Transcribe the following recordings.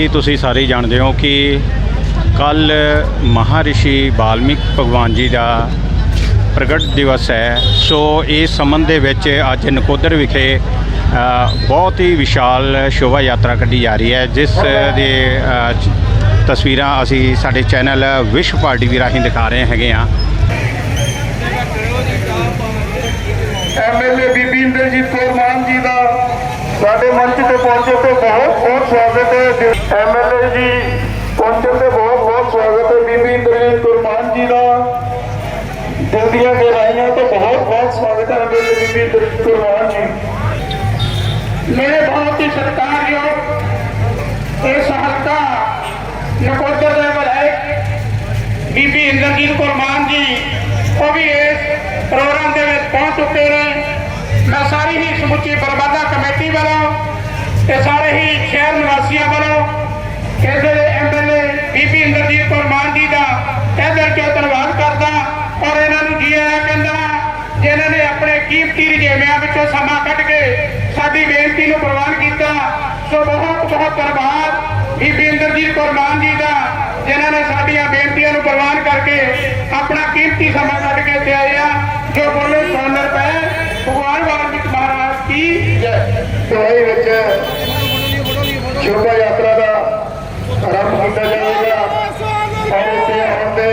ਕਿ ਤੁਸੀਂ ਸਾਰੇ ਜਾਣਦੇ ਹੋ ਕਿ ਕੱਲ ਮਹਾਰਿਸ਼ੀ ਵਾਲਮੀਕ ਭਗਵਾਨ ਜੀ ਦਾ ਪ੍ਰਗਟ ਦਿਵਸ ਹੈ? ਸੋ ਇਸ ਸੰਬੰਧ ਦੇ ਵਿੱਚ ਅੱਜ ਨਕੋਦਰ ਵਿਖੇ ਬਹੁਤ ਹੀ ਵਿਸ਼ਾਲ ਸ਼ੋਭਾ ਯਾਤਰਾ ਕੱਢੀ ਜਾ ਰਹੀ ਹੈ, ਜਿਸ ਦੇ ਤਸਵੀਰਾਂ ਅਸੀਂ ਸਾਡੇ ਚੈਨਲ ਵਿਸ਼ਵ ਪਾਰਟੀ ਵੀ ਰਾਹੀਂ ਦਿਖਾ ਰਹੇ ਹੈਗੇ ਆ ਐਮਐਲਏ ਬੀਬੀ ਇੰਦਰਜੀਤ ਕੌਰ ਮਾਨ ਜੀ ਦਾ ਸਾਡੇ ਮੰਚ ਤੇ ਪਹੁੰਚੇ ਤੇ ਬਹੁਤ ਬਹੁਤ ਸਵਾਗਤ ਹੈ। ਐਮਐਲਏ ਜੀ ਪਹੁੰਚੇ ਤੇ ਬਹੁਤ ਬਹੁਤ ਸਵਾਗਤ ਹੈ। ਬੀਬੀ ਇੰਦਰਜੀਤ ਕੌਰ ਮਾਨ ਜੀ ਦਾ ਦਿਲ ਦੀਆਂ ਗਹਿਰਾਈਆਂ ਤੋਂ ਬਹੁਤ ਬਹੁਤ ਸਵਾਗਤ ਹੈ ਐਮਐਲਏ ਬੀਬੀ ਇੰਦਰਜੀਤ ਕੌਰ ਮਾਨ ਜੀ। ਮੇਰੇ ਬਹੁਤ ਹੀ ਸਤਿਕਾਰਯੋਗ ਇਸ ਹਲਕਾ ਨਕੋਦਰ ਦੇ ਵਿਧਾਇਕ ਬੀਬੀ ਇੰਦਰਜੀਤ ਕੌਰ ਮਾਨ ਜੀ, ਉਹ ਵੀ ਇਸ ਪ੍ਰੋਗਰਾਮ ਦੇ ਵਿੱਚ ਪਹੁੰਚ ਚੁੱਕੇ ਨੇ। ਮੈਂ ਸਾਰੀ ਹੀ ਸਮੁੱਚੀ ਬਰਬਾਦਾ ਕਮੇਟੀ ਵੱਲੋਂ ਤੇ ਸਾਰੇ ਹੀ ਸ਼ਹਿਰ ਨਿਵਾਸੀਆਂ ਵੱਲੋਂ ਇਹਦੇ ਐਮਐਲਏ ਬੀਬੀ ਇੰਦਰਜੀਤ ਕੌਰ ਮਾਨ ਜੀ ਦਾ ਤਹਿ ਦਿਲ ਚੋਂ ਧੰਨਵਾਦ ਕਰਦਾ ਔਰ ਇਹਨਾਂ ਨੂੰ ਜੀ ਆਇਆਂ ਕਹਿੰਦਾ ਜਿਨ੍ਹਾਂ ਨੇ ਆਪਣੇ ਕੀਮਤੀ ਰਜੇਵਿਆਂ ਵਿੱਚੋਂ ਸਮਾਂ ਕੱਢ ਕੇ ਸਾਡੀ ਬੇਨਤੀ ਨੂੰ ਪ੍ਰਵਾਨ ਕੀਤਾ, ਸੋ ਬਹੁਤ ਬਹੁਤ ਧੰਨਵਾਦ ਬੀਬੀ ਇੰਦਰਜੀਤ ਕੌਰ ਮਾਨ ਜੀ ਦਾ, ਜਿਨ੍ਹਾਂ ਨੇ ਸਾਡੀਆਂ ਬੇਨਤੀਆਂ ਨੂੰ ਪ੍ਰਵਾਨ ਕਰਕੇ ਆਪਣਾ ਕੀਮਤੀ ਸਮਾਂ ਕੱਢ ਕੇ ਇੱਥੇ ਆਏ ਆ, ਜੋ ਬੋਲੇ ਸੋਨਰ ਪੈ ਦੁਆਈ ਵਿੱਚ ਸ਼ੋਭਾ ਯਾਤਰਾ ਦਾ ਆਰੰਭ ਕੀਤਾ ਜਾਵੇਗਾ। ਔਰ ਇੱਥੇ ਦੇ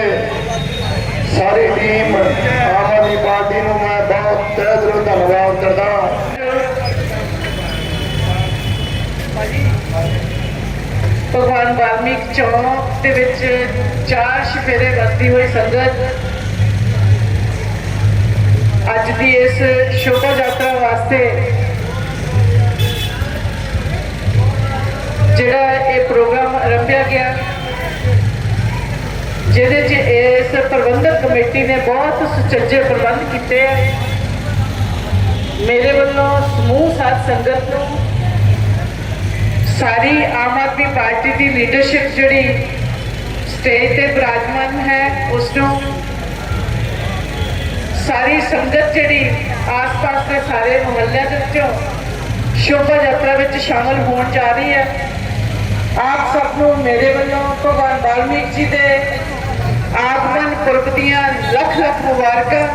ਸਾਰੀ ਟੀਮ ਆਮ ਆਦਮੀ ਪਾਰਟੀ ਨੂੰ ਮੈਂ ਬਹੁਤ ਤਹਿ ਦਿਲੋਂ ਧੰਨਵਾਦ ਕਰਦਾ ਭਗਵਾਨ ਵਾਲਮੀਕ ਚੌਕ ਦੇ ਵਿੱਚ ਚਾਰ ਸ਼ਫੇਰੇ ਵਰਤੀ ਹੋਈ ਸੰਗਤ ਅੱਜ ਦੀ ਇਸ ਸ਼ੋਭਾ ਯਾਤਰਾ ਵਾਸਤੇ ਜਿਹੜਾ ਇਹ ਪ੍ਰੋਗਰਾਮ ਆਰੰਭਿਆ ਗਿਆ, ਜਿਹਦੇ 'ਚ ਇਸ ਪ੍ਰਬੰਧਕ ਕਮੇਟੀ ਨੇ ਬਹੁਤ ਸੁਚੱਜੇ ਪ੍ਰਬੰਧ ਕੀਤੇ ਆ। ਮੇਰੇ ਵੱਲੋਂ ਸਮੂਹ ਸਾਧ ਸੰਗਤ ਨੂੰ ਸਾਰੀ ਆਮ ਆਦਮੀ ਪਾਰਟੀ ਦੀ ਲੀਡਰਸ਼ਿਪ ਜਿਹੜੀ ਸਟੇਜ ਤੇ ਬਰਾਜਮਾਨ ਹੈ, ਉਸ ਨੂੰ ਸਾਰੀ ਸੰਗਤ ਜਿਹੜੀ ਆਸ-ਪਾਸ ਦੇ ਸਾਰੇ ਮੁਹੱਲਿਆਂ ਦੇ ਵਿੱਚੋਂ ਸ਼ੋਭਾ ਯਾਤਰਾ ਵਿੱਚ ਸ਼ਾਮਲ ਹੋਣ ਜਾ ਰਹੀ ਹੈ। ਆਪ ਸਭ ਨੂੰ ਮੇਰੇ ਵੱਲੋਂ ਭਗਵਾਨ ਵਾਲਮੀਕ ਜੀ ਦੇ ਆਗਮਨ ਪੁਰਬ ਦੀਆਂ ਲੱਖ ਲੱਖ ਮੁਬਾਰਕਾਂ।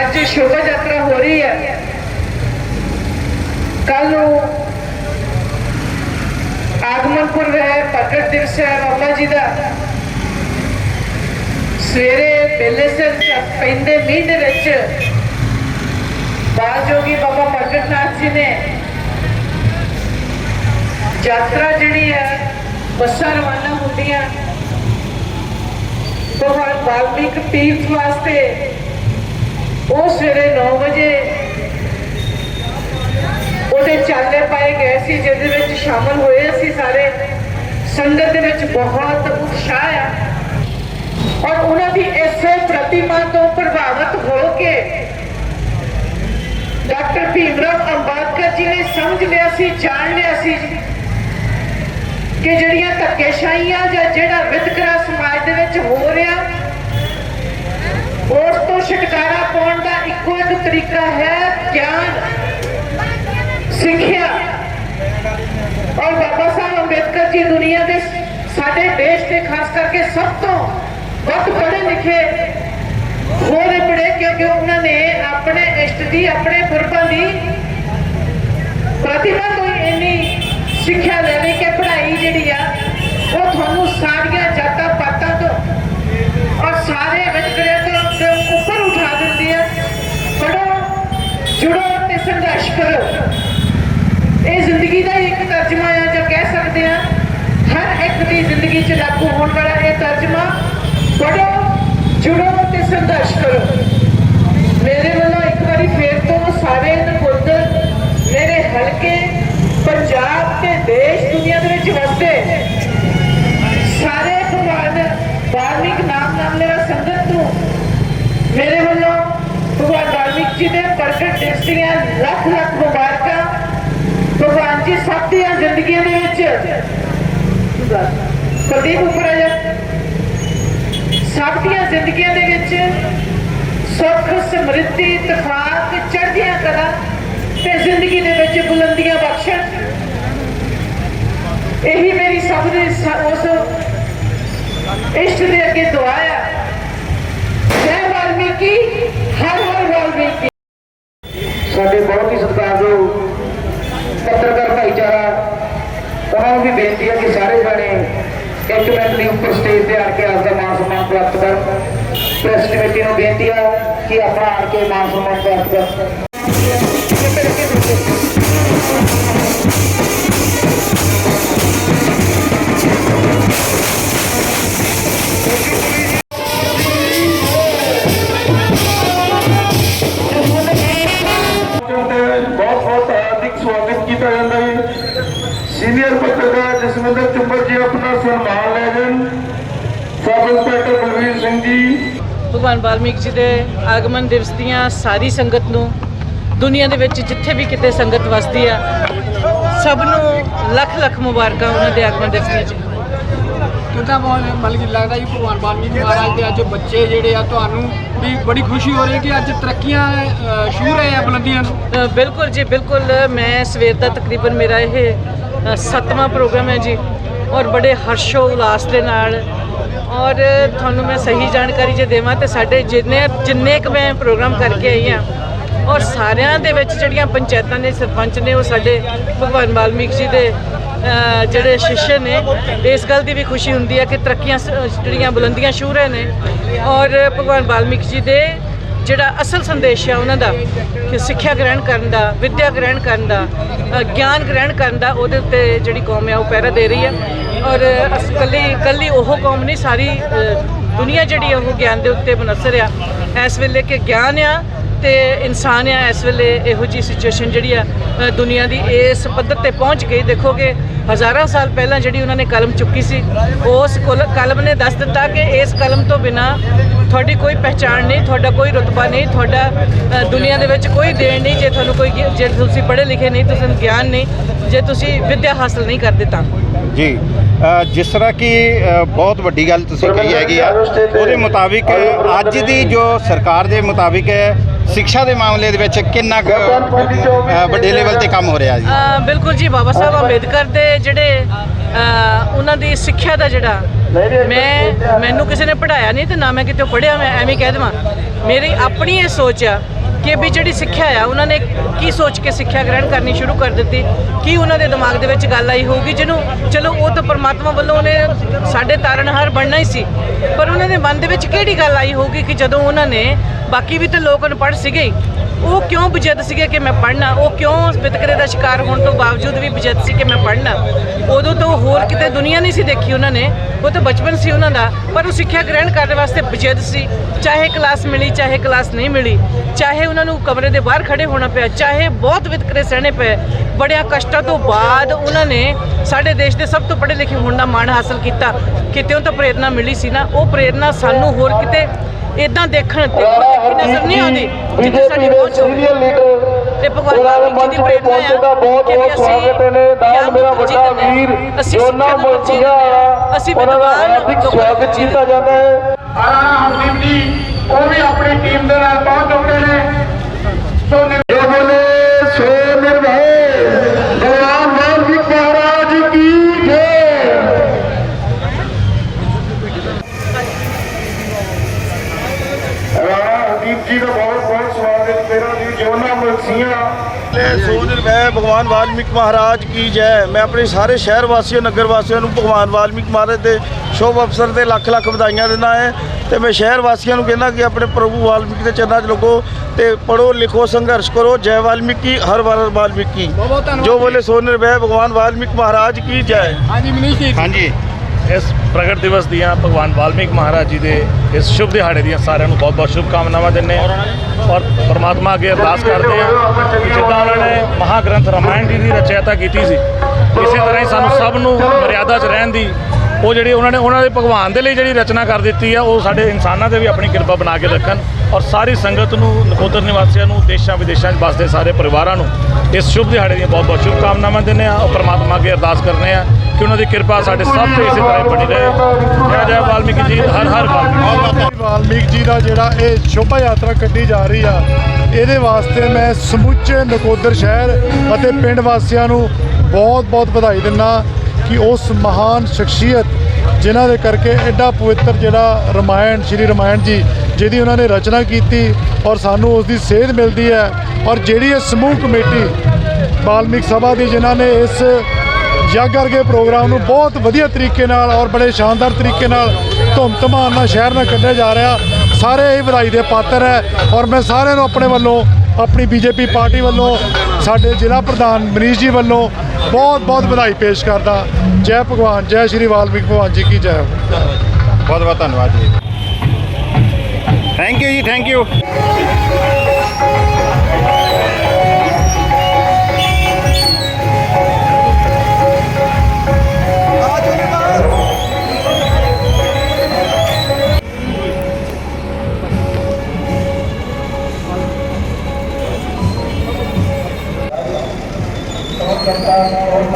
ਅੱਜ ਸ਼ੋਭਾ ਯਾਤਰਾ ਹੋ ਰਹੀ ਹੈ। ਕੱਲ ਨੂੰ ਆਗਮਨ ਪੁਰਬ ਹੈ ਪ੍ਰਗਟ ਦਿਵਸ ਹੈ ਬਾਬਾ ਜੀ ਦਾ। ਸਵੇਰੇ ਪਹਿਲੇ ਸਿਰ ਪੈਂਦੇ ਮੀਂਹ ਦੇ ਵਿੱਚ ਬਾਲ ਜੋਗੀ ਬਾਬਾ ਪ੍ਰਗਟ ਨਾਥ ਜੀ ਨੇ ਯਾਤਰਾ ਜਿਹੜੀ ਹੈ ਬੱਸਾਂ ਰਵਾਨਾ ਹੁੰਦੀਆਂ। ਭਗਵਾਨ ਵਾਲਮੀਕ ਤੀਰਥ ਵਾਸਤੇ ਉਹ ਸਵੇਰੇ 9 ਵਜੇ ਉਹਦੇ ਚਾਲੇ ਪਾਏ ਗਏ ਸੀ, ਜਿਹਦੇ ਵਿੱਚ ਸ਼ਾਮਲ ਹੋਏ ਅਸੀਂ ਸਾਰੇ। ਸੰਗਤ ਦੇ ਵਿੱਚ ਬਹੁਤ ਉਤਸ਼ਾਹ ਆ। ਔਰ ਉਹਨਾਂ ਦੀ ਇਸੇ ਪ੍ਰਤਿਮਾ ਤੋਂ ਪ੍ਰਭਾਵਿਤ ਹੋ ਕੇ ਡਾਕਟਰ ਭੀਮਰਾਵ ਅੰਬੇਦਕਰ ਜੀ ਨੇ ਸਮਝ ਲਿਆ ਸੀ, ਜਾਣ ਲਿਆ ਸੀ। ਕਿ ਜਿਹੜੀਆਂ ਧੱਕੇਸ਼ਾਹੀਆਂ ਜਾਂ ਜਿਹੜਾ ਵਿਤਕਰਾ ਸਮਾਜ ਦੇ ਵਿੱਚ ਹੋ ਰਿਹਾ, ਉਸ ਤੋਂ ਛੁਟਕਾਰਾ ਪਾਉਣ ਦਾ ਇੱਕੋ ਇੱਕ ਤਰੀਕਾ ਹੈ ਗਿਆਨ, ਸਿੱਖਿਆ। ਔਰ ਬਾਬਾ ਸਾਹਿਬ ਅੰਬੇਦਕਰ ਜੀ ਦੁਨੀਆ ਦੇ ਸਾਡੇ ਦੇਸ਼ ਦੇ ਖਾਸ ਕਰਕੇ ਸਭ ਤੋਂ ਵੱਧ ਪੜ੍ਹੇ ਲਿਖੇ ਹੋਰੇ ਪੜੇ ਕਿਉਂਕਿ ਉਹਨਾਂ ਨੇ ਆਪਣੇ ਇਸ਼ਟ ਦੀ, ਆਪਣੇ ਗੁਰਬਾਂ ਦੀ ਪ੍ਰਤਿਭਾ ਤੋਂ ਹੀ ਇੰਨੀ ਸਿੱਖਿਆ ਲੈਣੀ ਕਿ ਪੜ੍ਹਾਈ ਜਿਹੜੀ ਆ, ਉਹ ਤੁਹਾਨੂੰ ਸਾਰੀਆਂ ਜਾਤਾਂ ਪਾਤਾਂ ਤੋਂ ਔਰ ਸਾਰੇ ਵਿਤਕਰੇ ਤੋਂ ਉੱਪਰ ਉਠਾ ਦਿੰਦੀ ਆ। ਪੜੋ ਜੁੜੋ ਤੇ ਸੰਘਰਸ਼ ਕਰੋ। ਇਹ ਜ਼ਿੰਦਗੀ ਦਾ ਇੱਕ ਤਰਜਮਾ ਆ, ਜਾਂ ਕਹਿ ਸਕਦੇ ਆ, ਹਰ ਇੱਕ ਦੀ ਜ਼ਿੰਦਗੀ 'ਚ ਲਾਗੂ ਹੋਣ ਵਾਲਾ ਇਹ ਤਰਜਮਾ। ਪੜੋ ਜੁੜੋ ਤੇ ਸੰਘਰਸ਼ ਕਰੋ। ਮੇਰੇ ਵੱਲੋਂ ਇੱਕ ਵਾਰੀ ਫੇਰ ਤੋਂ ਸਾਰੇ ਨਕੋਦਰ ਮੇਰੇ ਹਲਕੇ ਪੰਜਾਬ ਤੇ ਦੇਸ਼ ਦੁਨੀਆ ਦੇ ਵਿੱਚ ਵਸਦੇ ਸਾਰੇ ਭਗਵਾਨ ਧਾਰਮਿਕ ਨਾਮ ਨਾਮ ਲੈਣਾ ਸੰਗਤ ਨੂੰ ਮੇਰੇ ਵੱਲੋਂ ਭਗਵਾਨ ਵਾਲਮੀਕ ਜੀ ਦੇ ਪ੍ਰਗਟ ਦਿਵਸ ਦੀਆਂ ਲੱਖ ਲੱਖ ਮੁਬਾਰਕਾਂ ਭਗਵਾਨ ਜੀ ਸਭ ਦੀਆਂ ਜ਼ਿੰਦਗੀਆਂ ਦੇ ਵਿੱਚ। ਪ੍ਰਦੀਪ ਉੱਪਰ ਸਭ ਦੀਆਂ ਜ਼ਿੰਦਗੀਆਂ ਦੇ ਵਿੱਚ ਸੁੱਖ, ਸਮਰਿੱਧੀ ਇਤਫਾਕ ਚੜ੍ਹਦੀਆਂ ਕਲਾ ਤੇ ਜ਼ਿੰਦਗੀ ਦੇ ਵਿੱਚ ਬੁਲੰਦੀਆਂ ਬਖਸ਼ਣ। ਇਹੀ ਮੇਰੀ ਸਭ ਦੇ ਉਸ ਇਸ਼ਟ ਦੇ ਅੱਗੇ ਦੁਆ ਆ। ਜੈ ਵਾਲਮੀਕੀ, ਹਰ ਹਰ ਵਾਲਮੀਕੀ। ਸਾਡੇ ਬਹੁਤ ਹੀ ਸਤਿਕਾਰਯੋਗ ਪੱਤਰਕਾਰ ਭਾਈਚਾਰਾ, ਉਹਨਾਂ ਨੂੰ ਵੀ ਬੇਨਤੀ ਹੈ ਕਿ ਸਾਰੇ ਜਾਣੇ ਇੱਕ ਮਿੰਟ ਲਈ ਉੱਪਰ ਸਟੇਜ ਤੇ ਆ ਕੇ ਆਪਦਾ ਮਾਨ ਸਨਮਾਨ ਪ੍ਰਾਪਤ ਕਰਨ। ਪ੍ਰੈਸ ਕਮੇਟੀ ਨੂੰ ਬੇਨਤੀ ਹੈ ਕਿ ਆਪਣਾ ਆ ਕੇ ਮਾਨ ਸਨਮਾਨ ਪ੍ਰਾਪਤ ਕਰਨ। ਸੀਨੀਅਰ ਪੱਤਰਕਾਰ ਜਸਵਿੰਦਰ ਚੁੰਬਰ ਜੀ ਆਪਣਾ ਸਨਮਾਨ ਲੈ ਜਾਣ। Sub inspector Balvir Singh ji. ਭਗਵਾਨ ਵਾਲਮੀਕ ਜੀ ਦੇ ਆਗਮਨ ਦਿਵਸ ਦੀਆਂ ਸਾਰੀ ਸੰਗਤ ਨੂੰ ਦੁਨੀਆ ਦੇ ਵਿੱਚ ਜਿੱਥੇ ਵੀ ਕਿਤੇ ਸੰਗਤ ਵਸਦੀ ਆ ਸਭ ਨੂੰ ਲੱਖ ਲੱਖ ਮੁਬਾਰਕਾਂ ਉਹਨਾਂ ਦੇ ਆਗਮਨ ਦਿਵਸ ਦੀਆਂ ਜੀ ਕਿੱਦਾਂ ਬਹੁਤ ਮਤਲਬ ਕਿ ਲੱਗਦਾ ਜੀ ਭਗਵਾਨ ਵਾਲਮੀਕ ਮਹਾਰਾਜ ਦੇ ਅੱਜ ਬੱਚੇ ਜਿਹੜੇ ਆ ਤੁਹਾਨੂੰ ਵੀ ਬੜੀ ਖੁਸ਼ੀ ਹੋ ਰਹੀ ਹੈ ਕਿ ਅੱਜ ਤਰੱਕੀਆਂ ਛੂਹ ਰਹੇ ਆ ਬੁਲੰਦੀਆਂ ਨੂੰ। ਬਿਲਕੁਲ ਜੀ ਬਿਲਕੁਲ। ਮੈਂ ਸਵੇਰ ਦਾ ਤਕਰੀਬਨ ਮੇਰਾ ਇਹ ਸੱਤਵਾਂ ਪ੍ਰੋਗਰਾਮ ਹੈ ਜੀ ਔਰ ਬੜੇ ਹਰਸ਼ੋ ਉਲਾਸ ਦੇ ਨਾਲ ਔਰ ਤੁਹਾਨੂੰ ਮੈਂ ਸਹੀ ਜਾਣਕਾਰੀ ਜੇ ਦੇਵਾਂ ਤੇ ਸਾਡੇ ਜਿੰਨੇ ਜਿੰਨੇ ਕੁ ਮੈਂ ਪ੍ਰੋਗਰਾਮ ਕਰਕੇ ਆਈ ਹਾਂ ਔਰ ਸਾਰਿਆਂ ਦੇ ਵਿੱਚ ਜਿਹੜੀਆਂ ਪੰਚਾਇਤਾਂ ਨੇ, ਸਰਪੰਚ ਨੇ, ਉਹ ਸਾਡੇ ਭਗਵਾਨ ਵਾਲਮੀਕ ਜੀ ਦੇ ਜਿਹੜੇ ਸ਼ਿష్ਯ ਨੇ, ਇਸ ਗੱਲ ਦੀ ਵੀ ਖੁਸ਼ੀ ਹੁੰਦੀ ਹੈ ਕਿ ਤਰੱਕੀਆਂ ਸ- ਜਿਹੜੀਆਂ ਬੁਲੰਦੀਆਂ ਛੂਹ ਰਹੇ ਨੇ ਔਰ ਭਗਵਾਨ ਵਾਲਮੀਕ ਜੀ ਦੇ ਜਿਹੜਾ ਅਸਲ ਸੰਦੇਸ਼ ਹੈ ਉਹਨਾਂ ਦਾ ਕਿ ਸਿੱਖਿਆ ਗ੍ਰਹਿਣ ਕਰਨ ਦਾ, ਵਿੱਦਿਆ ਗ੍ਰਹਿਣ ਕਰਨ ਦਾ ਗਿਆਨ ਗ੍ਰਹਿਣ ਕਰਨ ਦਾ, ਉਹਦੇ ਉੱਤੇ ਜਿਹੜੀ ਕੌਮ ਹੈ ਉਹ ਪਹਿਰਾ ਦੇ ਰਹੀ ਹੈ ਔਰ ਅਸ, ਕੱਲੀ ਕੱਲੀ ਉਹ ਕੌਮ ਨਹੀਂ, ਸਾਰੀ ਦੁਨੀਆ ਜਿਹੜੀ ਹੈ ਉਹ ਗਿਆਨ ਦੇ ਉੱਤੇ ਮਨਸਰ ਆ। ਇਸ ਵੇਲੇ ਕਿ ਗਿਆਨ ਆ ਤੇ ਇਨਸਾਨ ਆ ਇਸ ਵੇਲੇ ਇਹੋ ਜੀ ਸਿਚੁਏਸ਼ਨ ਜਿਹੜੀ ਆ ਦੁਨੀਆ ਦੀ ਇਸ ਪੱਧਰ ਤੇ ਪਹੁੰਚ ਗਈ। ਦੇਖੋਗੇ, ਹਜ਼ਾਰਾਂ ਸਾਲ ਪਹਿਲਾਂ ਜਿਹੜੀ ਉਹਨਾਂ ਨੇ ਕਲਮ ਚੁੱਕੀ ਸੀ, ਉਸ ਕੁਲ- ਕਲਮ ਨੇ ਦੱਸ ਦਿੱਤਾ ਕਿ ਇਸ ਕਲਮ ਤੋਂ ਬਿਨਾ ਤੁਹਾਡੀ ਕੋਈ ਪਹਿਚਾਣ ਨਹੀਂ, ਤੁਹਾਡਾ ਕੋਈ ਰੁਤਬਾ ਨਹੀਂ, ਤੁਹਾਡਾ ਦੁਨੀਆ ਦੇ ਵਿੱਚ ਕੋਈ ਦੇਣ ਨਹੀਂ, ਜੇ ਤੁਹਾਨੂੰ ਕੋਈ ਜੇ ਤੁਸੀਂ ਪੜ੍ਹੇ ਲਿਖੇ ਨਹੀਂ, ਤੁਸੀਂ ਗਿਆਨ ਨਹੀਂ, ਜੇ ਤੁਸੀਂ ਵਿੱਦਿਆ ਹਾਸਲ ਨਹੀਂ ਕਰਦੇ ਤਾਂ ਜੀ ਜਿਸ ਤਰ੍ਹਾਂ ਕਿ ਬਹੁਤ ਵੱਡੀ ਗੱਲ ਤੁਸੀਂ ਕਹੀ ਹੈਗੀ ਆ, ਉਹਦੇ ਮੁਤਾਬਿਕ ਅੱਜ ਦੀ ਜੋ ਸਰਕਾਰ ਦੇ ਮੁਤਾਬਿਕ ਹੈ ਸਿੱਖਿਆ ਦੇ ਮਾਮਲੇ ਦੇ ਵਿੱਚ ਕਿੰਨਾ ਕੁ, ਅ, ਵੱਡੇ ਲੈਵਲ ਤੇ ਕੰਮ ਹੋ ਰਿਹਾ ਜੀ? ਅ, ਬਿਲਕੁਲ ਜੀ ਬਾਬਾ ਸਾਹਿਬ ਅੰਬੇਦਕਰ ਦੇ ਜਿਹੜੇ ਅ, ਉਹਨਾਂ ਦੀ ਸਿੱਖਿਆ ਦਾ ਜਿਹੜਾ ਮੈਂ ਮੈਨੂੰ ਕਿਸੇ ਨੇ ਪੜਾਇਆ ਨਹੀਂ ਤੇ ਨਾ ਮੈਂ ਕਿਤੇ ਪੜਿਆ ਮੈਂ ਐਵੇਂ ਹੀ ਕਹਿ ਦੇਵਾਂ। ਮੇਰੀ ਆਪਣੀ ਇਹ ਸੋਚ ਆ ਕਿ ਵੀ ਜਿਹੜੀ ਸਿੱਖਿਆ ਆ ਉਹਨਾਂ ਨੇ ਕੀ ਸੋਚ ਕੇ ਸਿੱਖਿਆ ਗ੍ਰਹਿਣ ਕਰਨੀ ਸ਼ੁਰੂ ਕਰ ਦਿੱਤੀ? ਕੀ ਉਹਨਾਂ ਦੇ ਦਿਮਾਗ ਦੇ ਵਿੱਚ ਗੱਲ ਆਈ ਹੋਊਗੀ ਜਿਹਨੂੰ ਚਲੋ ਉਹ ਤਾਂ ਪਰਮਾਤਮਾ ਵੱਲੋਂ ਉਹਨੇ ਸਾਡੇ ਤਾਰਨਹਾਰ ਬਣਨਾ ਹੀ ਸੀ ਪਰ ਉਹਨਾਂ ਦੇ ਮਨ ਦੇ ਵਿੱਚ ਕਿਹੜੀ ਗੱਲ ਆਈ ਹੋਊਗੀ ਕਿ ਜਦੋਂ ਉਹਨਾਂ ਨੇ ਬਾਕੀ ਵੀ ਤਾਂ ਲੋਕ ਅਨਪੜ੍ਹ ਸੀਗੇ ਹੀ, ਉਹ ਕਿਉਂ ਬਜਦ ਸੀਗੇ ਕਿ ਮੈਂ ਪੜ੍ਹਨਾ? ਉਹ ਕਿਉਂ ਵਿਤਕਰੇ ਦਾ ਸ਼ਿਕਾਰ ਹੋਣ ਤੋਂ ਬਾਵਜੂਦ ਵੀ ਬਜਦ ਸੀ ਕਿ ਮੈਂ ਪੜ੍ਹਨਾ? ਉਦੋਂ ਤੋਂ ਹੋਰ ਕਿਤੇ ਦੁਨੀਆ ਨਹੀਂ ਸੀ ਦੇਖੀ ਉਹਨਾਂ ਨੇ। ਉਹ ਤਾਂ ਬਚਪਨ ਸੀ ਉਹਨਾਂ ਦਾ। ਪਰ ਉਹ ਸਿੱਖਿਆ ਗ੍ਰਹਿਣ ਕਰਨ ਵਾਸਤੇ ਬਜਦ ਸੀ। ਚਾਹੇ ਕਲਾਸ ਮਿਲੀ, ਚਾਹੇ ਕਲਾਸ ਨਹੀਂ ਮਿਲੀ। ਚਾਹੇ ਉਹਨਾਂ ਨੂੰ ਕਮਰੇ ਦੇ ਬਾਹਰ ਖੜੇ ਹੋਣਾ ਪਿਆ। ਚਾਹੇ ਬਹੁਤ ਵਿਤਕਰੇ ਸਹਿਣੇ ਪਏ। ਬੜਿਆਂ ਕਸ਼ਟਾਂ ਤੋਂ ਬਾਅਦ ਉਹਨਾਂ ਨੇ ਸਾਡੇ ਦੇਸ਼ ਦੇ ਸਭ ਤੋਂ ਪੜ੍ਹੇ ਲਿਖੇ ਹੋਣ ਦਾ ਮਾਣ ਹਾਸਲ ਕੀਤਾ। ਕਿਤੇ ਉਹ ਤਾਂ ਪ੍ਰੇਰਨਾ ਮਿਲੀ ਸੀ ਨਾ। ਉਹ ਪ੍ਰੇਰਨਾ ਸਾਨੂੰ ਹੋਰ ਕਿਤੇ ਇਦਾਂ ਦੇਖਣ ਤੇ ਦੇਖੀ ਨਜ਼ਰ ਨਹੀਂ ਆਉਂਦੀ। ਜਿੱਥੇ ਸਾਡੀ ਹੋਵੇ ਸੀਨੀਅਰ ਲੀਡਰ ਤੇ ਭਗਵਾਨ ਜੀ ਦੀ ਪ੍ਰੇਰਨਾ ਦਾ ਬਹੁਤ ਬਹੁਤ ਸਵਾਗਤ ਹੈ ਨੇ ਨਾਲ ਮੇਰਾ ਵੱਡਾ। ਵੀਰ ਜੋਨਾ ਮੋਚੀਆ। ਅਸੀਂ ਵਿਦਵਾਨ ਹਾਰਦਿਕ ਸਵਾਗਤ ਕੀਤਾ ਜਾਂਦਾ ਹੈ। ਆਣਾ ਹਰਦੀਪ ਜੀ ਉਹ ਵੀ ਆਪਣੀ ਟੀਮ ਦੇ ਨਾਲ ਪਹੁੰਚ ਚੁੱਕੇ ਨੇ। ਸੋ ਭਗਵਾਨ ਵਾਲਮੀਕ ਮਹਾਰਾਜ ਕੀ ਜੈ। ਮੈਂ ਆਪਣੇ ਸਾਰੇ ਸ਼ਹਿਰ ਵਾਸੀਆਂ ਨਗਰ ਵਾਸੀਆਂ ਨੂੰ ਭਗਵਾਨ ਵਾਲਮੀਕ ਮਹਾਰਾਜ ਦੇ ਸ਼ੁਭ ਅਵਸਰ ਤੇ ਲੱਖ ਲੱਖ ਵਧਾਈਆਂ ਦਿੰਦਾ ਹੈ ਤੇ ਮੈਂ ਸ਼ਹਿਰ ਵਾਸੀਆਂ ਨੂੰ ਕਹਿੰਦਾ ਕਿ ਆਪਣੇ ਪ੍ਰਭੂ ਵਾਲਮੀਕ ਦੇ ਚਰਨਾਂ 'ਚ ਲੱਗੋ ਤੇ ਪੜੋ ਲਿਖੋ ਸੰਘਰਸ਼ ਕਰੋ। ਜੈ ਵਾਲਮੀਕੀ ਹਰ ਵਾਰ ਵਾਲਮੀਕੀ ਬਹੁਤ ਬਹੁਤ ਜੋ ਬੋਲੇ ਸੋ ਨਿਰਭੈ ਭਗਵਾਨ ਵਾਲਮੀਕ ਮਹਾਰਾਜ ਕੀ ਜੈ। ਹਾਂਜੀ ਮਨੀਸ਼ ਜੀ। ਹਾਂਜੀ। ਇਸ ਪ੍ਰਗਟ ਦਿਵਸ ਦੀਆਂ ਭਗਵਾਨ ਵਾਲਮੀਕ ਮਹਾਰਾਜ ਜੀ ਦੇ ਇਸ ਸ਼ੁਭ ਦਿਹਾੜੇ ਦੀਆਂ ਸਾਰਿਆਂ ਨੂੰ ਬਹੁਤ-ਬਹੁਤ ਸ਼ੁਭਕਾਮਨਾਵਾਂ ਦਿੰਦੇ ਹਾਂ। ਔਰ ਪਰਮਾਤਮਾ ਅੱਗੇ ਅਰਦਾਸ ਕਰਦੇ ਹਾਂ ਕਿ ਜਿੱਦਾਂ ਉਹਨਾਂ ਨੇ ਰਾਮਾਇਣ ਜੀ ਦੀ ਰਚਇਤਾ ਕੀਤੀ ਸੀ। ਇਸੇ ਤਰ੍ਹਾਂ ਹੀ ਸਾਨੂੰ ਸਭ ਨੂੰ ਮਰਿਆਦਾ 'ਚ ਰਹਿਣ ਦੀ, ਉਹ ਜਿਹੜੀ ਉਹਨਾਂ ਨੇ, ਉਹਨਾਂ ਦੇ ਭਗਵਾਨ ਦੇ ਲਈ ਜਿਹੜੀ ਰਚਨਾ ਕਰ ਦਿੱਤੀ ਆ, ਉਹ ਸਾਡੇ ਇਨਸਾਨਾਂ ਤੇ ਵੀ ਆਪਣੀ ਕਿਰਪਾ ਬਣਾ ਕੇ ਰੱਖਣ ਔਰ ਸਾਰੀ ਸੰਗਤ ਨੂੰ ਨਕੋਦਰ ਨਿਵਾਸੀਆਂ ਨੂੰ, ਦੇਸ਼ਾਂ ਵਿਦੇਸ਼ਾਂ 'ਚ ਵੱਸਦੇ ਸਾਰੇ ਪਰਿਵਾਰਾਂ ਨੂੰ ਇਸ ਸ਼ੁਭ ਦਿਹਾੜੇ ਦੀਆਂ ਬਹੁਤ-ਬਹੁਤ ਸ਼ੁਭਕਾਮਨਾਵਾਂ ਦਿੰਦੇ ਹਾਂ। ਔਰ ਪਰਮਾਤਮਾ ਅੱਗੇ ਅਰਦਾਸ ਕਰਨੇ ਆ ਕਿ ਉਹਨਾਂ ਦੀ ਕਿਰਪਾ ਸਾਡੇ ਸਭ ਤੇ ਇਸੇ ਤਰ੍ਹਾਂ ਬਣੀ ਰਹੇ। ਜੈ ਜੈ ਵਾਲਮੀਕ ਜੀ, ਹਰ ਹਰ ਵਾਲਮੀਕੀ ਵਾਲਮੀਕ ਜੀ ਦਾ ਜਿਹੜਾ ਇਹ ਸ਼ੋਭਾ ਯਾਤਰਾ ਕੱਢੀ ਜਾ ਰਹੀ ਆ ਇਹਦੇ ਵਾਸਤੇ ਮੈਂ ਸਮੁੱਚੇ ਨਕੋਦਰ ਸ਼ਹਿਰ ਅਤੇ ਪਿੰਡ ਵਾਸੀਆਂ ਨੂੰ ਬਹੁਤ ਬਹੁਤ ਵਧਾਈ ਦਿੰਦਾ ਕਿ ਉਸ ਮਹਾਨ ਸ਼ਖਸੀਅਤ ਜਿਨ੍ਹਾਂ ਦੇ ਕਰਕੇ ਐਡਾ ਪਵਿੱਤਰ ਜਿਹੜਾ ਰਮਾਇਣ, ਸ਼੍ਰੀ ਰਮਾਇਣ ਜੀ, ਜਿਹਦੀ ਉਹਨਾਂ ਨੇ ਰਚਨਾ ਕੀਤੀ ਔਰ ਸਾਨੂੰ ਉਸ ਦੀ ਸੇਧ ਮਿਲਦੀ ਹੈ ਔਰ ਜਿਹੜੀ ਇਹ ਸਮੂਹ ਕਮੇਟੀ ਬਾਲਮਿਕ ਸਭਾ ਦੀ ਜਿਨ੍ਹਾਂ ਨੇ ਇਸ ਯੱਗ ਵਰਗੇ ਪ੍ਰੋਗਰਾਮ ਨੂੰ ਬਹੁਤ ਵਧੀਆ ਤਰੀਕੇ ਨਾਲ ਔਰ ਬੜੇ ਸ਼ਾਨਦਾਰ ਤਰੀਕੇ ਨਾਲ ਧੁੰਮ ਧਮਾਨ ਨਾਲ ਸ਼ਹਿਰ ਨਾਲ ਕੱਢਿਆ ਜਾ ਰਿਹਾ ਸਾਰੇ ਹੀ ਵਧਾਈ ਦੇ ਪਾਤਰ ਹੈ ਔਰ ਮੈਂ ਸਾਰਿਆਂ ਨੂੰ ਆਪਣੇ ਵੱਲੋਂ, ਆਪਣੀ ਬੀਜੇਪੀ ਪਾਰਟੀ ਵੱਲੋਂ, ਸਾਡੇ ਜ਼ਿਲ੍ਹਾ ਪ੍ਰਧਾਨ ਮਨੀਸ਼ ਜੀ ਵੱਲੋਂ ਬਹੁਤ ਬਹੁਤ ਵਧਾਈ ਪੇਸ਼ ਕਰਦਾ। ਜੈ ਭਗਵਾਨ, ਜੈ ਸ਼੍ਰੀ ਵਾਲਮੀਕ ਭਗਵਾਨ ਜੀ ਕੀ ਜੈ ਬਹੁਤ ਬਹੁਤ ਧੰਨਵਾਦ ਜੀ। ਥੈਂਕ ਯੂ ਜੀ ਥੈਂਕ ਯੂ ਕੋਈ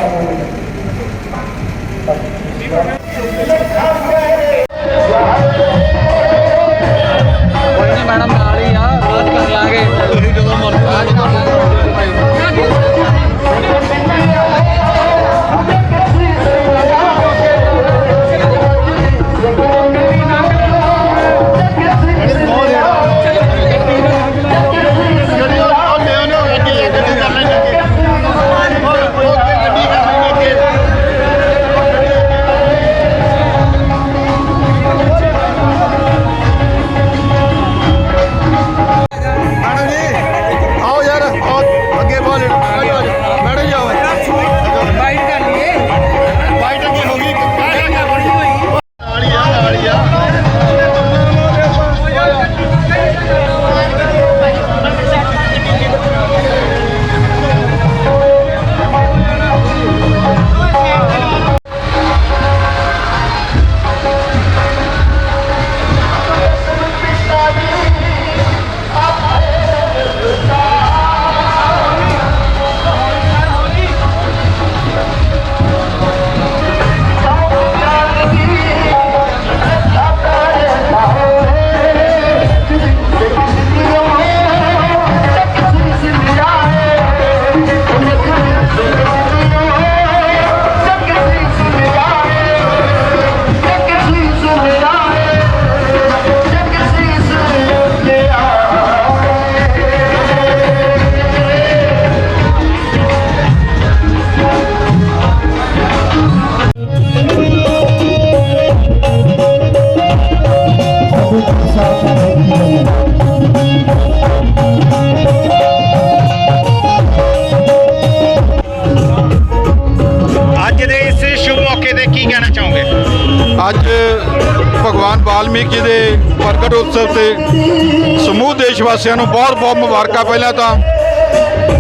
ਵਾਸੀਆਂ ਨੂੰ ਬਹੁਤ ਬਹੁਤ ਮੁਬਾਰਕਾਂ ਪਹਿਲਾਂ ਤਾਂ।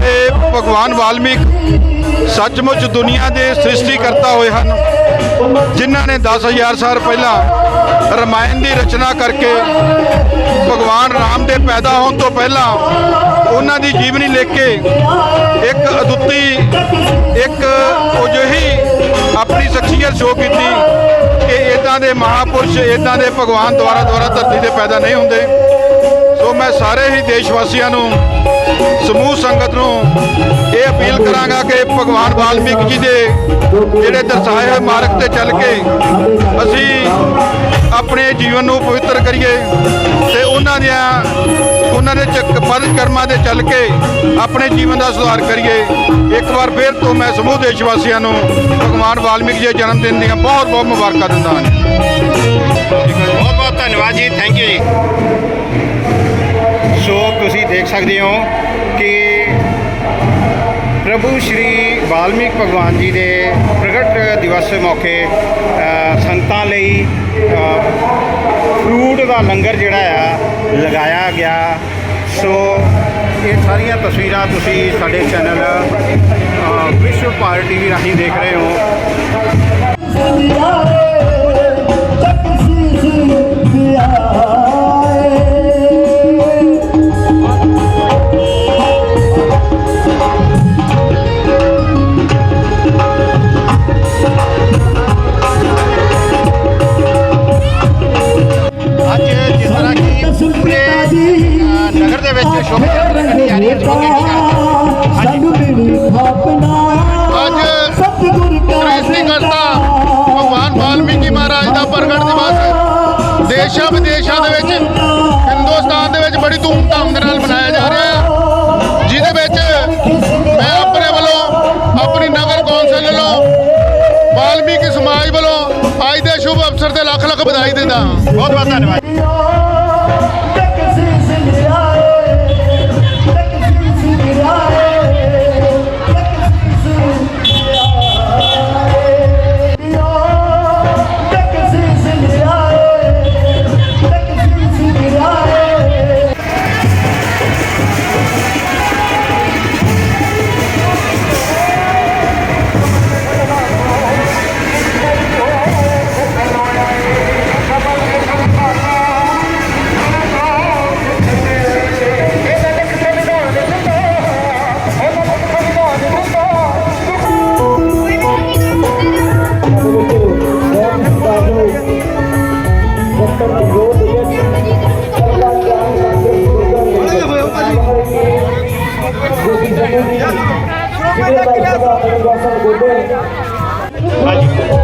ਇਹ ਭਗਵਾਨ ਵਾਲਮੀਕ ਸੱਚਮੁੱਚ ਦੁਨੀਆ ਦੇ ਸ੍ਰਿਸ਼ਟੀ ਕਰਤਾ ਹੋਏ ਹਨ। ਜਿਨ੍ਹਾਂ ਨੇ 10000 ਸਾਲ ਪਹਿਲਾਂ ਰਮਾਇਣ ਦੀ ਰਚਨਾ ਕਰਕੇ ਭਗਵਾਨ ਰਾਮ ਦੇ ਪੈਦਾ ਹੋਣ ਤੋਂ ਪਹਿਲਾਂ ਉਹਨਾਂ ਦੀ ਜੀਵਨੀ ਲਿਖ ਕੇ ਇੱਕ ਅਦੁੱਤੀ, ਇੱਕ ਅਜਿਹੀ ਆਪਣੀ ਸ਼ਖਸੀਅਤ ਸ਼ੋਅ ਕੀਤੀ ਕਿ ਇਦਾਂ ਦੇ ਮਹਾਪੁਰਸ਼ ਇਦਾਂ ਦੇ ਭਗਵਾਨ ਦੁਆਰਾ ਦੁਆਰਾ ਧਰਤੀ ਤੇ ਪੈਦਾ ਨਹੀਂ ਹੁੰਦੇ। ਮੈਂ ਸਾਰੇ ਹੀ ਦੇਸ਼ ਵਾਸੀਆਂ ਨੂੰ, ਸਮੂਹ ਸੰਗਤ ਨੂੰ ਇਹ ਅਪੀਲ ਕਰਾਂਗਾ ਕਿ ਭਗਵਾਨ ਵਾਲਮੀਕ ਜੀ ਦੇ ਜਿਹੜੇ ਦਰਸਾਏ ਹੋਏ ਮਾਰਗ ਤੇ ਚੱਲ ਕੇ ਅਸੀਂ ਆਪਣੇ ਜੀਵਨ ਨੂੰ ਪਵਿੱਤਰ ਕਰੀਏ ਤੇ ਉਹਨਾਂ ਦੀਆਂ, ਉਹਨਾਂ ਦੇ ਚੱਕ ਪਦ ਕਰਮਾਂ ਦੇ ਚੱਲ ਕੇ ਆਪਣੇ ਜੀਵਨ ਦਾ ਸੁਧਾਰ ਕਰੀਏ। ਇੱਕ ਵਾਰ ਫਿਰ ਤੋਂ ਮੈਂ ਸਮੂਹ ਦੇਸ਼ ਵਾਸੀਆਂ ਨੂੰ ਭਗਵਾਨ ਵਾਲਮੀਕ ਜੀ ਦੇ ਜਨਮ ਦਿਨ ਦੀਆਂ ਬਹੁਤ ਬਹੁਤ ਮੁਬਾਰਕਾਂ ਦਿੰਦਾ ਹਾਂ। ਬਹੁਤ ਬਹੁਤ ਧੰਨਵਾਦ ਜੀ ਥੈਂਕ ਯੂ ਜੀ। ਸੋ ਤੁਸੀਂ ਦੇਖ ਸਕਦੇ ਹੋ ਕਿ ਪ੍ਰਭੂ ਸ਼੍ਰੀ ਵਾਲਮੀਕ ਭਗਵਾਨ ਜੀ ਦੇ ਪ੍ਰਗਟ ਦਿਵਸ ਮੌਕੇ ਅ, ਸੰਗਤਾਂ ਲਈ ਫਰੂਟ ਦਾ ਲੰਗਰ ਜਿਹੜਾ ਆ ਲਗਾਇਆ ਗਿਆ। ਸੋ ਇਹ ਸਾਰੀਆਂ ਤਸਵੀਰਾਂ ਤੁਸੀਂ ਸਾਡੇ ਚੈਨਲ ਅ, ਵਿਸ਼ਵ ਭਾਰਤ ਟੀਵੀ ਰਾਹੀਂ ਦੇਖ ਰਹੇ ਹੋ।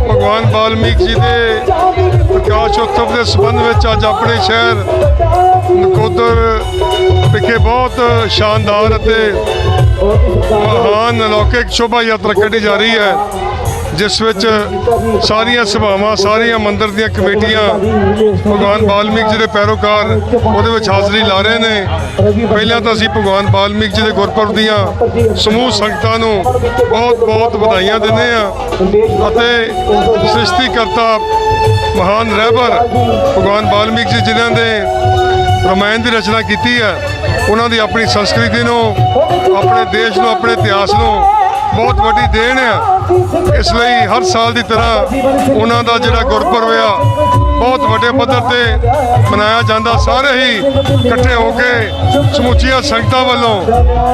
ਭਗਵਾਨ ਬਾਲਮੀਕ ਜੀ ਦੇ ਪ੍ਰਕਾਸ਼ ਉਤਸਵ ਦੇ ਸੰਬੰਧ ਵਿੱਚ ਅੱਜ ਆਪਣੇ ਸ਼ਹਿਰ ਨਕੋਦਰ ਵਿਖੇ ਬਹੁਤ ਸ਼ਾਨਦਾਰ ਅਤੇ ਮਹਾਨ ਅਲੌਕਿਕ ਸ਼ੋਭਾ ਯਾਤਰਾ ਕੱਢੀ ਜਾ ਰਹੀ ਹੈ। ਜਿਸ ਵਿੱਚ ਸਾਰੀਆਂ ਸਭਾਵਾਂ, ਸਾਰੀਆਂ ਮੰਦਿਰ ਦੀਆਂ ਕਮੇਟੀਆਂ, ਭਗਵਾਨ ਬਾਲਮੀਕ ਜੀ ਦੇ ਪੈਰੋਕਾਰ ਉਹਦੇ ਵਿੱਚ ਹਾਜ਼ਰੀ ਲਾ ਰਹੇ ਨੇ। ਪਹਿਲਾਂ ਤਾਂ ਅਸੀਂ ਭਗਵਾਨ ਵਾਲਮੀਕ ਜੀ ਦੇ ਗੁਰਪੁਰਬ ਦੀਆਂ ਸਮੂਹ ਸੰਗਤਾਂ ਨੂੰ ਬਹੁਤ ਬਹੁਤ ਵਧਾਈਆਂ ਦਿੰਦੇ ਹਾਂ ਅਤੇ ਸ੍ਰਿਸ਼ਟੀਕਰਤਾ ਮਹਾਨ ਰਹਿਬਰ ਭਗਵਾਨ ਬਾਲਮੀਕ ਜੀ ਜਿਨ੍ਹਾਂ ਦੇ ਰਮਾਇਣ ਦੀ ਰਚਨਾ ਕੀਤੀ ਹੈ, ਉਹਨਾਂ ਦੀ ਆਪਣੀ ਸੰਸਕ੍ਰਿਤੀ ਨੂੰ, ਆਪਣੇ ਦੇਸ਼ ਨੂੰ, ਆਪਣੇ ਇਤਿਹਾਸ ਨੂੰ ਬਹੁਤ ਵੱਡੀ ਦੇਣ ਆ। ਇਸ ਲਈ ਹਰ ਸਾਲ ਦੀ ਤਰ੍ਹਾਂ ਉਹਨਾਂ ਦਾ ਜਿਹੜਾ ਗੁਰਪੁਰਬ ਆ, ਬਹੁਤ ਵੱਡੇ ਪੱਧਰ ਤੇ ਮਨਾਇਆ ਜਾਂਦਾ। ਸਾਰੇ ਹੀ ਇਕੱਠੇ ਹੋ ਕੇ ਸਮੁੱਚੀਆਂ ਸੰਗਤਾਂ ਵੱਲੋਂ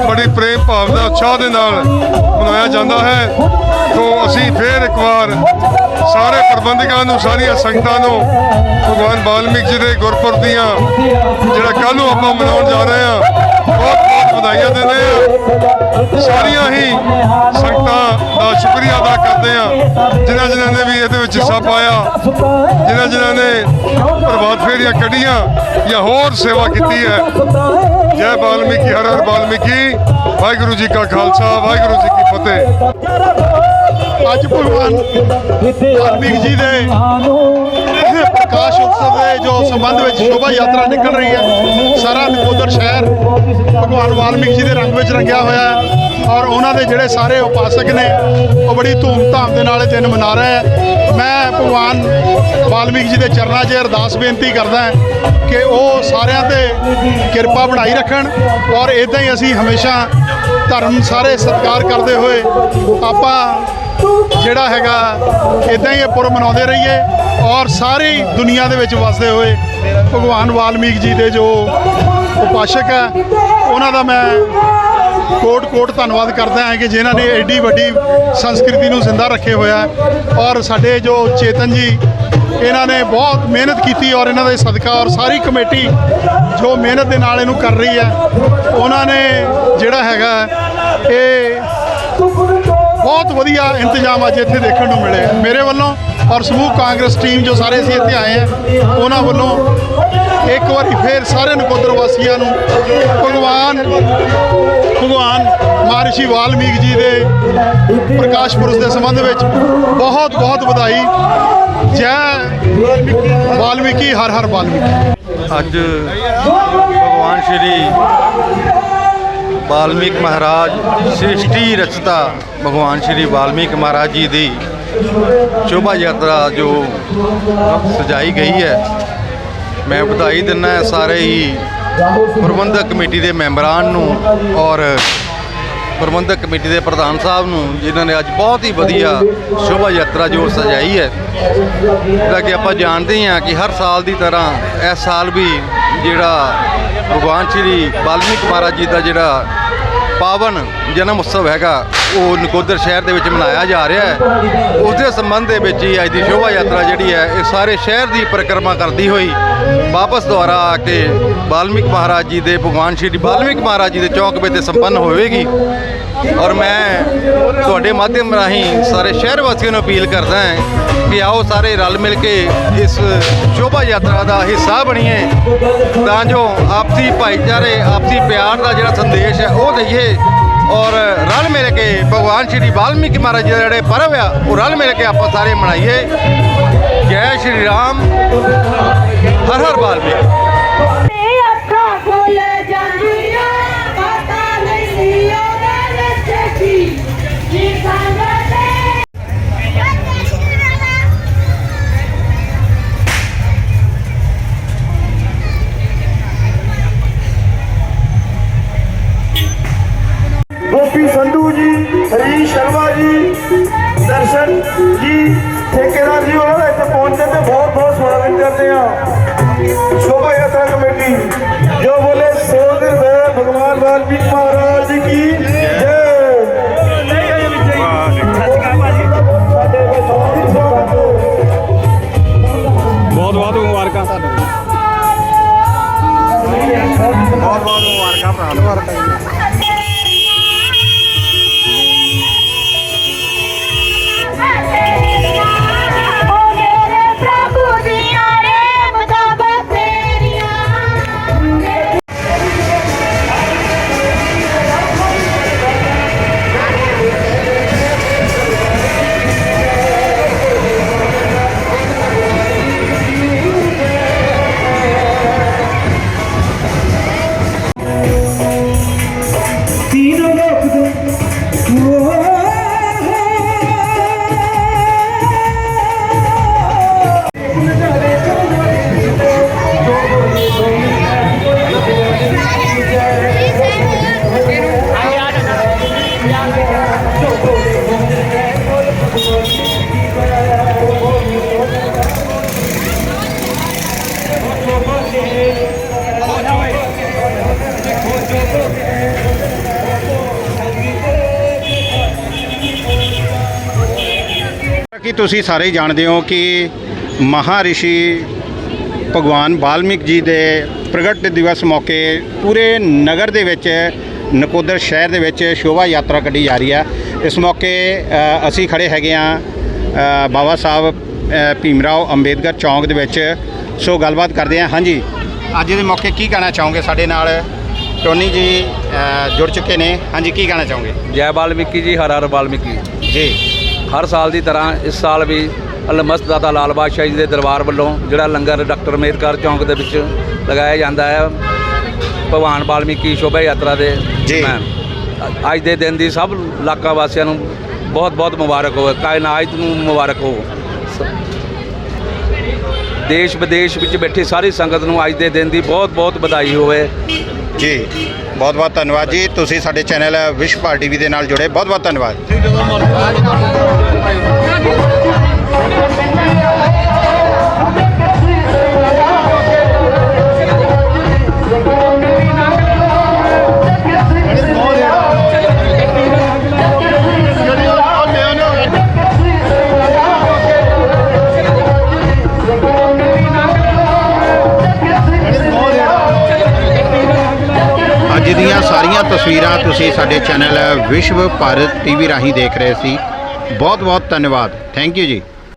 ਬੜੀ ਪ੍ਰੇਮ ਭਾਵ ਦਾ ਉਤਸ਼ਾਹ ਦੇ ਨਾਲ ਮਨਾਇਆ ਜਾਂਦਾ ਹੈ। ਤੋਂ ਅਸੀਂ ਫੇਰ ਇੱਕ ਵਾਰ ਸਾਰੇ ਪ੍ਰਬੰਧਕਾਂ ਨੂੰ, ਸਾਰੀਆਂ ਸੰਗਤਾਂ ਨੂੰ ਭਗਵਾਨ ਵਾਲਮੀਕ ਜੀ ਦੇ ਗੁਰਪੁਰਬ ਦੀਆਂ ਜਿਹੜਾ ਕੱਲ ਨੂੰ ਆਪਾਂ ਮਨਾਉਣ ਜਾ ਰਹੇ ਹਾਂ ਵਧਾਈਆਂ ਦਿੰਦੇ ਹਾਂ ਸਾਰੀਆਂ ਹੀ ਸੰਗਤਾਂ ਦਾ ਸ਼ੁਕਰੀਆ ਅਦਾ ਕਰਦੇ ਹਾਂ ਜਿਨ੍ਹਾਂ ਜਿਨ੍ਹਾਂ ਨੇ ਵੀ ਇਹਦੇ ਵਿੱਚ ਹਿੱਸਾ ਪਾਇਆ, ਜਿਨ੍ਹਾਂ ਜਿਨ੍ਹਾਂ ਨੇ ਪ੍ਰਭਾਤ ਫੇਰੀਆਂ ਕੱਢੀਆਂ ਜਾਂ ਹੋਰ ਸੇਵਾ ਕੀਤੀ ਹੈ। ਜੈ ਵਾਲਮੀਕੀ, ਹਰ ਹਰ ਵਾਲਮੀਕੀ। ਵਾਹਿਗੁਰੂ ਜੀ ਕਾ ਖਾਲਸਾ, ਵਾਹਿਗੁਰੂ ਜੀ ਕੀ ਫਤਿਹ। ਅੱਜ ਭਗਵਾਨ ਵਾਲਮੀਕ ਜੀ ਦੇ ਪ੍ਰਕਾਸ਼ ਉਤਸਵ ਦੇ ਜੋ ਸੰਬੰਧ ਵਿੱਚ ਸ਼ੋਭਾ ਯਾਤਰਾ ਨਿਕਲ ਰਹੀ ਹੈ। ਸਾਰਾ ਨਕੋਦਰ ਸ਼ਹਿਰ ਭਗਵਾਨ ਵਾਲਮੀਕ ਜੀ ਦੇ ਰੰਗ ਵਿੱਚ ਰੰਗਿਆ ਹੋਇਆ ਹੈ ਔਰ ਉਹਨਾਂ ਦੇ ਜਿਹੜੇ ਸਾਰੇ ਉਪਾਸਕ ਨੇ ਉਹ ਬੜੀ ਧੂਮ-ਧਾਮ ਦੇ ਨਾਲ ਇਹ ਦਿਨ ਮਨਾ ਰਹੇ ਹੈ। ਮੈਂ ਭਗਵਾਨ ਵਾਲਮੀਕ ਜੀ ਦੇ ਚਰਨਾਂ 'ਚ ਅਰਦਾਸ ਬੇਨਤੀ ਕਰਦਾ ਹਾਂ ਕਿ ਉਹ ਸਾਰਿਆਂ ਤੇ ਕਿਰਪਾ ਬਣਾਈ ਰੱਖਣ ਔਰ ਇਦਾਂ ਹੀ ਅਸੀਂ ਹਮੇਸ਼ਾ ਧਰਮ ਸਾਰੇ ਸਤਿਕਾਰ ਕਰਦੇ ਹੋਏ ਆਪਾਂ ਜਿਹੜਾ ਹੈਗਾ ਇਦਾਂ ਹੀ ਇਹ ਪੁਰਬ ਮਨਾਉਂਦੇ ਰਹੀਏ ਔਰ ਸਾਰੀ ਦੁਨੀਆ ਦੇ ਵਿੱਚ ਵਸਦੇ ਹੋਏ ਭਗਵਾਨ ਵਾਲਮੀਕ ਜੀ ਦੇ ਜੋ ਉਪਾਸ਼ਕ ਹੈ, ਉਹਨਾਂ ਦਾ ਮੈਂ ਕੋਟ ਕੋਟ ਧੰਨਵਾਦ ਕਰਦਾ ਹਾਂ ਕਿ ਜਿਨ੍ਹਾਂ ਨੇ ਐਡੀ ਵੱਡੀ ਸੰਸਕ੍ਰਿਤੀ ਨੂੰ ਜ਼ਿੰਦਾ ਰੱਖੇ ਹੋਇਆ ਔਰ ਸਾਡੇ ਜੋ ਚੇਤਨ ਜੀ, ਇਹਨਾਂ ਨੇ ਬਹੁਤ ਮਿਹਨਤ ਕੀਤੀ ਔਰ ਇਹਨਾਂ ਦੇ ਸਦਕਾ ਔਰ ਸਾਰੀ ਕਮੇਟੀ ਜੋ ਮਿਹਨਤ ਦੇ ਨਾਲ ਇਹਨੂੰ ਕਰ ਰਹੀ ਹੈ, ਉਹਨਾਂ ਨੇ ਜਿਹੜਾ ਹੈਗਾ ਇਹ ਬਹੁਤ ਵਧੀਆ ਇੰਤਜ਼ਾਮ ਅੱਜ ਇੱਥੇ ਦੇਖਣ ਨੂੰ ਮਿਲੇ। ਮੇਰੇ ਵੱਲੋਂ ਔਰ ਸਮੂਹ ਕਾਂਗਰਸ ਟੀਮ ਜੋ ਸਾਰੇ ਅਸੀਂ ਇੱਥੇ ਆਏ ਆ ਉਹਨਾਂ ਵੱਲੋਂ ਇੱਕ ਵਾਰੀ ਫੇਰ ਸਾਰੇ ਨਕੋਦਰ ਵਾਸੀਆਂ ਨੂੰ ਭਗਵਾਨ ਭਗਵਾਨ ਮਹਾਰਿਸ਼ੀ ਵਾਲਮੀਕ ਜੀ ਦੇ ਪ੍ਰਕਾਸ਼ ਪੁਰਸ਼ ਦੇ ਸੰਬੰਧ ਵਿੱਚ ਬਹੁਤ ਬਹੁਤ ਵਧਾਈ। ਜੈ ਵਾਲਮੀਕੀ, ਹਰ ਹਰ ਵਾਲਮੀਕੀ। ਅੱਜ ਭਗਵਾਨ ਸ਼੍ਰੀ ਵਾਲਮੀਕ ਮਹਾਰਾਜ ਸ੍ਰਿਸ਼ਟੀ ਰਚਤਾ ਭਗਵਾਨ ਸ਼੍ਰੀ ਵਾਲਮੀਕ ਮਹਾਰਾਜ ਜੀ ਦੀ ਸ਼ੋਭਾ ਯਾਤਰਾ ਜੋ ਸਜਾਈ ਗਈ ਹੈ। ਮੈਂ ਵਧਾਈ ਦਿੰਦਾ ਸਾਰੇ ਹੀ ਪ੍ਰਬੰਧਕ ਕਮੇਟੀ ਦੇ ਮੈਂਬਰਾਂ ਨੂੰ ਔਰ ਪ੍ਰਬੰਧਕ ਕਮੇਟੀ ਦੇ ਪ੍ਰਧਾਨ ਸਾਹਿਬ ਨੂੰ, ਜਿਨ੍ਹਾਂ ਨੇ ਅੱਜ ਬਹੁਤ ਹੀ ਵਧੀਆ ਸ਼ੋਭਾ ਯਾਤਰਾ ਜੋ ਸਜਾਈ ਹੈ। ਜਿਹੜਾ ਕਿ ਆਪਾਂ ਜਾਣਦੇ ਹਾਂ ਕਿ ਹਰ ਸਾਲ ਦੀ ਤਰ੍ਹਾਂ ਇਸ ਸਾਲ ਵੀ ਜਿਹੜਾ ਭਗਵਾਨ ਸ਼੍ਰੀ ਵਾਲਮੀਕ ਮਹਾਰਾਜ ਜੀ ਦਾ ਜਿਹੜਾ ਪਾਵਨ ਜਨਮ ਉਤਸਵ ਹੈਗਾ, ਉਹ ਨਕੋਦਰ ਸ਼ਹਿਰ ਦੇ ਵਿੱਚ ਮਨਾਇਆ ਜਾ ਰਿਹਾ ਹੈ। ਉਸ ਦੇ ਸੰਬੰਧ ਦੇ ਵਿੱਚ ਹੀ ਅੱਜ ਦੀ ਸ਼ੋਭਾ ਯਾਤਰਾ ਜਿਹੜੀ ਹੈ, ਇਹ ਸਾਰੇ ਸ਼ਹਿਰ ਦੀ ਪਰਿਕਰਮਾ ਕਰਦੀ ਹੋਈ ਵਾਪਸ ਦੁਆਰਾ ਆ ਕੇ ਵਾਲਮੀਕ ਮਹਾਰਾਜ ਜੀ ਦੇ ਭਗਵਾਨ ਸ਼੍ਰੀ ਵਾਲਮੀਕ ਮਹਾਰਾਜ ਜੀ ਦੇ ਚੌਕ ਵਿੱਚ ਸੰਪੰਨ ਹੋਵੇਗੀ। ਔਰ ਮੈਂ ਤੁਹਾਡੇ ਮਾਧਿਅਮ ਰਾਹੀਂ ਸਾਰੇ ਸ਼ਹਿਰ ਵਾਸੀਆਂ ਨੂੰ ਅਪੀਲ ਕਰਦਾ ਹਾਂ ਕਿ ਆਓ ਸਾਰੇ ਰਲ ਮਿਲ ਕੇ ਇਸ ਸ਼ੋਭਾ ਯਾਤਰਾ ਦਾ ਹਿੱਸਾ ਬਣੀਏ। ਤਾਂ ਜੋ ਆਪਸੀ ਭਾਈਚਾਰੇ, ਆਪਸੀ ਪਿਆਰ ਦਾ ਜਿਹੜਾ ਸੰਦੇਸ਼ ਹੈ ਉਹ ਦਈਏ ਔਰ ਰਲ ਮਿਲ ਕੇ ਭਗਵਾਨ ਸ਼੍ਰੀ ਵਾਲਮੀਕੀ ਮਹਾਰਾਜ ਜੀ ਦੇ ਜਿਹੜੇ ਪਰਵ ਆ, ਉਹ ਰਲ ਮਿਲ ਕੇ ਆਪਾਂ ਸਾਰੇ ਮਨਾਈਏ। ਜੈ ਸ਼੍ਰੀ ਰਾਮ। ਹਰ ਹਰ ਵਾਲਮੀਕੀ। ਗੋਪੀ ਸੰਧੂ ਜੀ, ਹਰੀਸ਼ ਸ਼ਰਮਾ ਜੀ, ਦਰਸ਼ਨ ਜੀ, ਠੇਕੇਦਾਰ ਜੀ, ਉਹਨਾਂ ਦੇ ਇੱਥੇ ਪਹੁੰਚਦੇ ਤੇ ਬਹੁਤ ਬਹੁਤ ਸਵਾਗਤ ਕਰਦੇ ਆ ਸ਼ੋਭਾ ਯਾਤਰਾ ਕਮੇਟੀ ਜੋ ਬੋਲੇ ਸੋ ਦਿਨ ਵੇ ਭਗਵਾਨ, ਵਾਲਮੀਕ ਤੁਸੀਂ ਸਾਰੇ ਜਾਣਦੇ ਹੋ ਕਿ ਮਹਾਰਿਸ਼ੀ ਭਗਵਾਨ ਵਾਲਮੀਕ ਜੀ ਦੇ ਪ੍ਰਗਟ ਦਿਵਸ ਮੌਕੇ ਪੂਰੇ ਨਗਰ ਦੇ ਵਿੱਚ ਨਕੋਦਰ ਸ਼ਹਿਰ ਦੇ ਵਿੱਚ ਸ਼ੋਭਾ ਯਾਤਰਾ ਕੱਢੀ ਜਾ ਰਹੀ ਹੈ। ਇਸ ਮੌਕੇ ਅਸੀਂ ਖੜੇ ਹੈਗੇ ਆ ਬਾਬਾ ਸਾਹਿਬ ਅ, ਭੀਮ ਰਾਓ ਅੰਬੇਦਕਰ ਚੌਂਕ ਦੇ ਵਿੱਚ। ਸੋ ਗੱਲਬਾਤ ਕਰਦੇ ਹਾਂ। ਹਾਂਜੀ ਅੱਜ ਦੇ ਮੌਕੇ ਕੀ ਕਹਿਣਾ ਚਾਹੋਗੇ ਸਾਡੇ ਨਾਲ? ਟੋਨੀ ਜੀ ਜੁੜ ਚੁੱਕੇ ਨੇ। ਹਾਂਜੀ ਕੀ ਕਹਿਣਾ ਚਾਹੋਗੇ? ਜੈ ਵਾਲਮੀਕੀ ਜੀ ਹਰ ਹਰ ਵਾਲਮੀਕੀ ਜੀ। ਹਰ ਸਾਲ ਦੀ ਤਰ੍ਹਾਂ ਇਸ ਸਾਲ ਵੀ ਅਲਮਸਤ ਦਾਤਾ ਲਾਲ ਬਾਦਸ਼ਾਹ ਜੀ ਦੇ ਦਰਬਾਰ ਵੱਲੋਂ ਜਿਹੜਾ ਲੰਗਰ ਡਾਕਟਰ ਅੰਬੇਦਕਰ ਚੌਂਕ ਦੇ ਵਿੱਚ ਲਗਾਇਆ ਜਾਂਦਾ ਹੈ ਭਗਵਾਨ ਵਾਲਮੀਕੀ ਸ਼ੋਭਾ ਯਾਤਰਾ ਦੇ ਜੀ। ਮੈਂ ਅੱਜ ਦੇ ਦਿਨ ਦੀ ਸਭ ਇਲਾਕਾ ਵਾਸੀਆਂ ਨੂੰ ਬਹੁਤ ਬਹੁਤ ਮੁਬਾਰਕ ਹੋਵੇ ਕਾਇਨਾਤ ਨੂੰ ਮੁਬਾਰਕ ਹੋ ਦੇਸ਼ ਵਿਦੇਸ਼ ਵਿੱਚ ਬੈਠੀ ਸਾਰੀ ਸੰਗਤ ਨੂੰ ਅੱਜ ਦੇ ਦਿਨ ਦੀ ਬਹੁਤ ਬਹੁਤ ਵਧਾਈ ਹੋਵੇ। ਜੀ, ਬਹੁਤ ਬਹੁਤ ਧੰਨਵਾਦ ਜੀ। ਤੁਸੀਂ ਸਾਡੇ ਚੈਨਲ ਵਿਸ਼ ਭਾਰ ਟੀਵੀ ਦੇ ਨਾਲ ਜੁੜੇ। ਬਹੁਤ ਬਹੁਤ ਧੰਨਵਾਦ। ਦੀਆਂ ਸਾਰੀਆਂ ਤਸਵੀਰਾਂ ਤੁਸੀਂ ਸਾਡੇ ਚੈਨਲ ਵਿਸ਼ਵ ਭਾਰਤ ਟੀਵੀ ਰਾਹੀਂ ਦੇਖ ਰਹੇ ਸੀ। ਬਹੁਤ ਬਹੁਤ ਧੰਨਵਾਦ। ਥੈਂਕ ਯੂ ਜੀ।